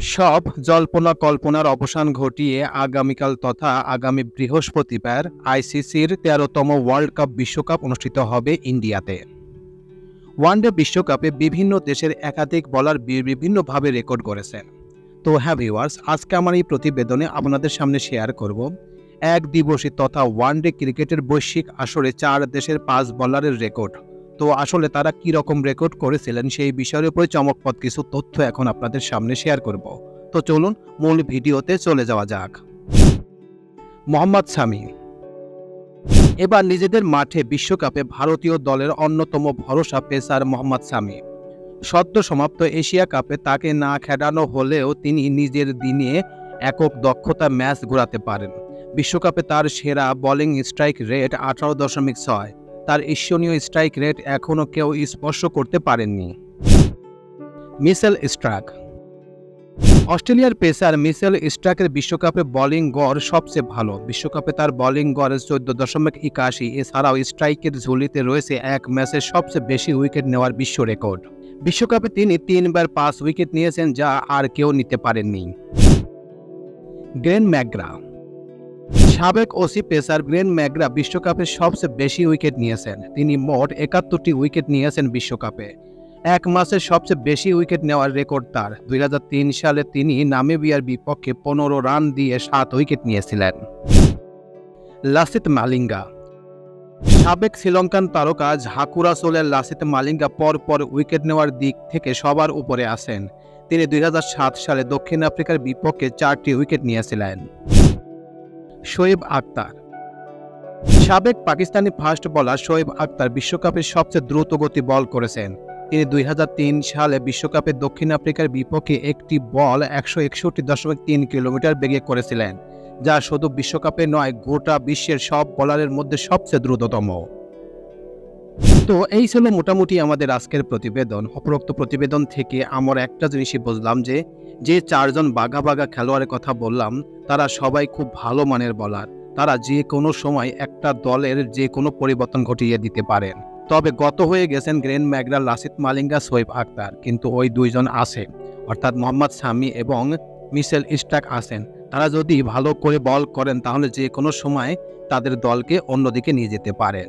সব জল্পনা কল্পনার অবসান ঘটিয়ে আগামীকাল তথা আগামী বৃহস্পতিবার আইসিসির তেরোতম ওয়ার্ল্ড কাপ বিশ্বকাপ অনুষ্ঠিত হবে ইন্ডিয়াতে। ওয়ানডে বিশ্বকাপে বিভিন্ন দেশের একাধিক বলার বিভিন্নভাবে রেকর্ড করেছেন। তো হ্যাঁ ভিউয়ার্স, আজকে আমার এই প্রতিবেদনে আপনাদের সামনে শেয়ার করব। এক দিবসী তথা ওয়ানডে ক্রিকেটের বৈশ্বিক আসরে চার দেশের পাঁচ বলারের রেকর্ড। তো আসলে তারা কি রকম রেকর্ড করেছিলেন সেই বিষয়ের উপরে চমকপদ কিছু তথ্য এখন আপনাদের সামনে শেয়ার করব। তো চলুন মূল ভিডিওতে চলে যাওয়া যাক। মোহাম্মদ সামি এবার নিজেদের মাঠে বিশ্বকাপে ভারতীয় দলের অন্যতম ভরসা পেসার মোহাম্মদ সামি সদ্য সমাপ্ত এশিয়া কাপে তাকে না খেলানো হলেও তিনি নিজের দিনে একক দক্ষতা ম্যাচ ঘোরাতে পারেন। বিশ্বকাপে তার সেরা বোলিং স্ট্রাইক রেট আঠারো দশমিক ছয়। তার ঈর্ষণীয় স্ট্রাইক রেট এখনও কেউ স্পর্শ করতে পারেননি। Mitchell Starc. অস্ট্রেলিয়ার পেসার মিসেল স্ট্রাকের বিশ্বকাপে বোলিং গড় সবচেয়ে ভালো। বিশ্বকাপে তার বোলিং গড় চোদ্দ দশমিক একাশি। এছাড়াও স্ট্রাইকের ঝুলিতে রয়েছে এক ম্যাচে সবচেয়ে বেশি উইকেট নেওয়ার বিশ্ব রেকর্ড বিশ্বকাপে তিনি তিনবার পাঁচ উইকেট নিয়েছেন যা আর কেউ নিতে পারেননি। গ্রেন ম্যাকগ্রা সাবেক ওসি পেসার গ্রেন ম্যাগরা বিশ্বকাপে সবচেয়ে বেশি উইকেট নিয়েছেন। তিনি মোট একাত্তরটি উইকেট নিয়েছেন বিশ্বকাপে। এক মাসে সবচেয়ে বেশি উইকেট নেওয়ার রেকর্ড তার। দুই হাজার তিন সালে তিনি নামিবিয়ার বিপক্ষে পনেরো রান দিয়ে সাত উইকেট নিয়েছিলেন। লাসিত মালিঙ্গা সাবেক শ্রীলঙ্কান তারকা ঝাকুরা সোলের লাসিত মালিঙ্গা পর পর উইকেট নেওয়ার দিক থেকে সবার উপরে আসেন তিনি দুই হাজার সাত সালে দক্ষিণ আফ্রিকার বিপক্ষে চারটি উইকেট নিয়েছিলেন। শোয়েব আক্তার। সাবেক পাকিস্তানি ফাস্ট বলার শোয়েব আক্তার বিশ্বকাপের সবচেয়ে দ্রুতগতি বল করেছেন। তিনি দুই সালে বিশ্বকাপে দক্ষিণ আফ্রিকার বিপক্ষে একটি বল একশো একষট্টি দশমিক তিন কিলোমিটার বেগে করেছিলেন, যা শুধু বিশ্বকাপে নয়, গোটা বিশ্বের সব বলারের মধ্যে সবচেয়ে দ্রুততম। তো এই ছিল মোটামুটি আমাদের আজকের প্রতিবেদন। উপরোক্ত প্রতিবেদন থেকে আমরা একটা জিনিসই বুঝলাম যে যে চারজন বাঘা বাঘা খেলোয়াড়ের কথা বললাম, তারা সবাই খুব ভালো মানের বলার তারা যে কোনো সময় একটা দলের যে কোনো পরিবর্তন ঘটিয়ে দিতে পারেন। তবে গত হয়ে গেছেন গ্রেন ম্যাগরা লাসিত মালিঙ্গা সোয়েব আক্তার কিন্তু ওই দুইজন আছে, অর্থাৎ মোহাম্মদ সামি এবং মিশেল স্টাক আছেন। তারা যদি ভালো করে বল করেন, তাহলে যে কোনো সময় তাদের দলকে অন্যদিকে নিয়ে যেতে পারেন।